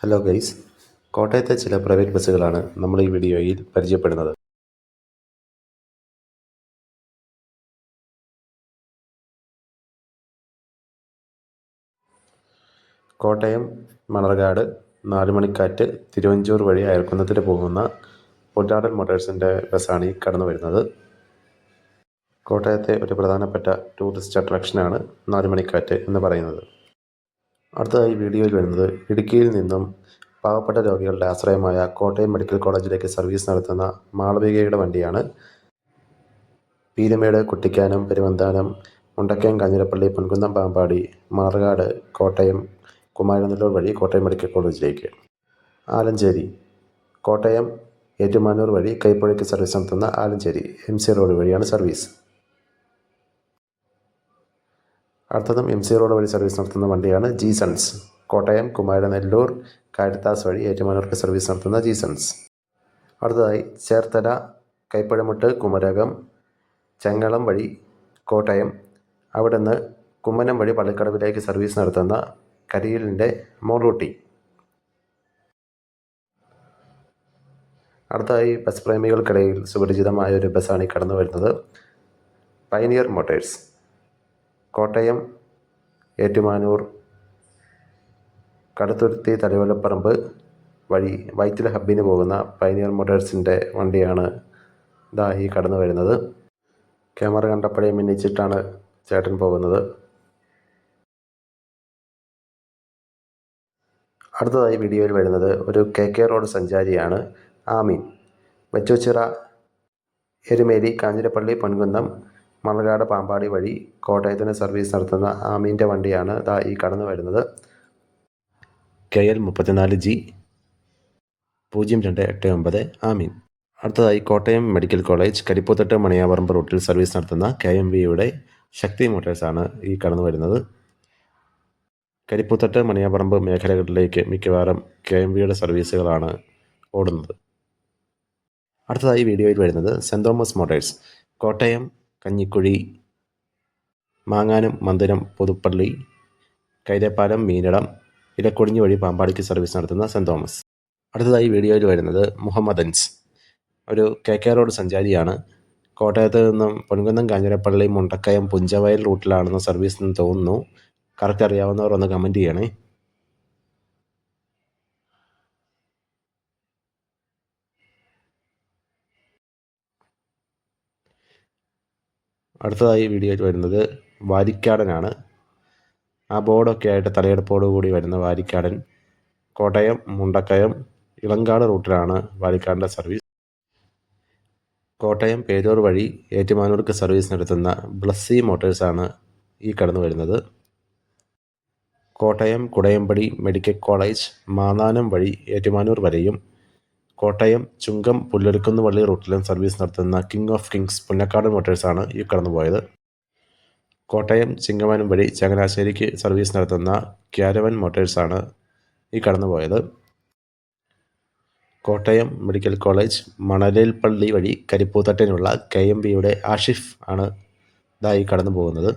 Hello guys കോട്ടയത്തെ ചില private ബസ്സുകളാണ് നമ്മൾ ഈ വീഡിയോയിൽ പരിചയപ്പെടുന്നത്. കോട്ടയം മണർകാട് നാലുമണിക്കാറ്റ് തിരുവഞ്ചൂർ വഴി അയർക്കുന്നത്തിന് പോകുന്ന പൊറ്റാടൻ മോട്ടേഴ്സിന്റെ ബസ്സാണ് ഈ കടന്നു വരുന്നത്. കോട്ടയത്തെ ഒരു പ്രധാനപ്പെട്ട ടൂറിസ്റ്റ് അട്രാക്ഷനാണ് നാലുമണിക്കാറ്റ് എന്ന് പറയുന്നത്. അടുത്തതായി വീഡിയോയിൽ വരുന്നത് ഇടുക്കിയിൽ നിന്നും പാവപ്പെട്ട രോഗികളുടെ ആശ്രയമായ കോട്ടയം മെഡിക്കൽ കോളേജിലേക്ക് സർവീസ് നടത്തുന്ന മാളവികയുടെ വണ്ടിയാണ് പീരുമേട് കുട്ടിക്കാനം പെരുവന്താനം മുണ്ടക്കയം കാഞ്ഞിരപ്പള്ളി പൊൻകുന്നം പാമ്പാടി മാറുകാട് കോട്ടയം കുമാരനല്ലൂർ വഴി കോട്ടയം മെഡിക്കൽ കോളേജിലേക്ക്. ആലഞ്ചേരി കോട്ടയം ഏറ്റുമാനൂർ വഴി കൈപ്പുഴയ്ക്ക് സർവീസ് നടത്തുന്ന ആലഞ്ചേരി എം സി റോഡ് വഴിയാണ് സർവീസ്. അടുത്തതും എം സി റോഡ് വഴി സർവീസ് നടത്തുന്ന വണ്ടിയാണ് ജീസൺസ് കോട്ടയം കുമാരനെല്ലൂർ കാരിത്താസ് വഴി ഏറ്റുമാനൂർക്ക് സർവീസ് നടത്തുന്ന ജീസൺസ് അടുത്തതായി ചേർത്തല കൈപ്പഴമുട്ട് കുമരകം ചെങ്ങളം വഴി കോട്ടയം അവിടെ നിന്ന് കുമ്മനം വഴി പള്ളിക്കടവിലേക്ക് സർവീസ് നടത്തുന്ന കരിയിലിന്റെ മോളൂട്ടി അടുത്തതായി ബസ് പ്രേമികൾക്കിടയിൽ സുപരിചിതമായ ഒരു ബസ്സാണ് ഈ കടന്നു വരുന്നത് പൈനിയർ മോട്ടേഴ്സ് കോട്ടയം ഏറ്റുമാനൂർ കടുത്തുരുത്തി തലവലപ്പറമ്പ് വഴി വൈറ്റില ഹബ്ബിന് പോകുന്ന പൈനിയർ മോട്ടേഴ്സിന്റെ വണ്ടിയാണ് ഇതാ ഈ കടന്നു വരുന്നത്. ക്യാമറ കണ്ടപ്പോഴേ മിന്നിച്ചിട്ടാണ് ചേട്ടൻ പോകുന്നത്. അടുത്തതായി വീഡിയോയിൽ വരുന്നത് ഒരു കെ കെ റോഡ് സഞ്ചാരിയാണ് ആമീൻ. വെച്ചുച്ചിറ എരുമേലി കാഞ്ഞിരപ്പള്ളി പൊൻകുന്നം മണർകാട് പാമ്പാടി വഴി കോട്ടയത്തിന് സർവീസ് നടത്തുന്ന ആമീന്റെ വണ്ടിയാണ് ദാ ഈ കടന്നു വരുന്നത്. കെ എൽ മുപ്പത്തിനാല് ജി പൂജ്യം രണ്ട് എട്ട് ഒമ്പത് ആമീൻ. അടുത്തതായി കോട്ടയം മെഡിക്കൽ കോളേജ് കരിപ്പൂത്തട്ട് മണിയാവറമ്പ് റൂട്ടിൽ സർവീസ് നടത്തുന്ന കെ എം വിയുടെ ശക്തി മോട്ടേഴ്സാണ് ഈ കടന്നു വരുന്നത്. കരിപ്പൂത്തട്ട് മണിയാപറമ്പ് മേഖലകളിലേക്ക് മിക്കവാറും കെ എം വിയുടെ സർവീസുകളാണ് ഓടുന്നത്. അടുത്തതായി വീഡിയോയിൽ വരുന്നത് Saint Thomas Motors Kottayam Kanjikuzhy മാങ്ങാനം Mandiram Puthuppally Kaithepalam Meenadam ഇലക്കൊടിഞ്ഞ് വഴി പാമ്പാടിക്ക് സർവീസ് നടത്തുന്ന സെന്റ് തോമസ്. അടുത്തതായി വീഡിയോയിൽ വരുന്നത് മുഹമ്മദ് അൻസ്. ഒരു കെ കെ റോഡ് സഞ്ചാരിയാണ്. കോട്ടയത്ത് നിന്നും പൊൻകുന്നം കാഞ്ഞിരപ്പള്ളി മുണ്ടക്കയം പുഞ്ചവയൽ റൂട്ടിലാണെന്ന് സർവീസ് എന്ന് തോന്നുന്നു. കറക്റ്റ് അറിയാവുന്നവർ ഒന്ന് കമന്റ് ചെയ്യണേ. അടുത്തതായി വീഡിയോ വരുന്നത് വാരിക്കാടനാണ്. ആ ബോർഡൊക്കെ ആയിട്ട് തലയെടുപ്പോടു കൂടി വരുന്ന വാരിക്കാടൻ. കോട്ടയം മുണ്ടക്കയം ഇളങ്കാട് റൂട്ടിലാണ് വാരിക്കാടിന്റെ സർവീസ് കോട്ടയം പേരൂർ വഴി ഏറ്റുമാനൂർക്ക് സർവീസ് നടത്തുന്ന ബ്ലസ്സി മോട്ടേഴ്സാണ് ഈ കടന്നു വരുന്നത്. കോട്ടയം കുടയമ്പടി മെഡിക്കൽ കോളേജ് മാന്നാനം വഴി ഏറ്റുമാനൂർ വരെയും കോട്ടയം ചുങ്കം പുല്ലരിക്കുന്നുവള്ളി റൂട്ടിലും സർവീസ് നടത്തുന്ന കിങ് ഓഫ് കിങ്സ് പുന്നക്കാട് മോട്ടേഴ്സാണ് ഈ കടന്നുപോയത്. കോട്ടയം ചിങ്ങവനം വഴി ചങ്ങനാശ്ശേരിക്ക് സർവീസ് നടത്തുന്ന ക്യാരവൻ മോട്ടേഴ്സാണ് ഈ കടന്നുപോയത്. കോട്ടയം മെഡിക്കൽ കോളേജ് മണലേൽപ്പള്ളി വഴി കരിപ്പൂത്തട്ടിനുള്ള കെ എം ബിയുടെ ആഷിഫ് ആണ് ഇതായി കടന്നു പോകുന്നത്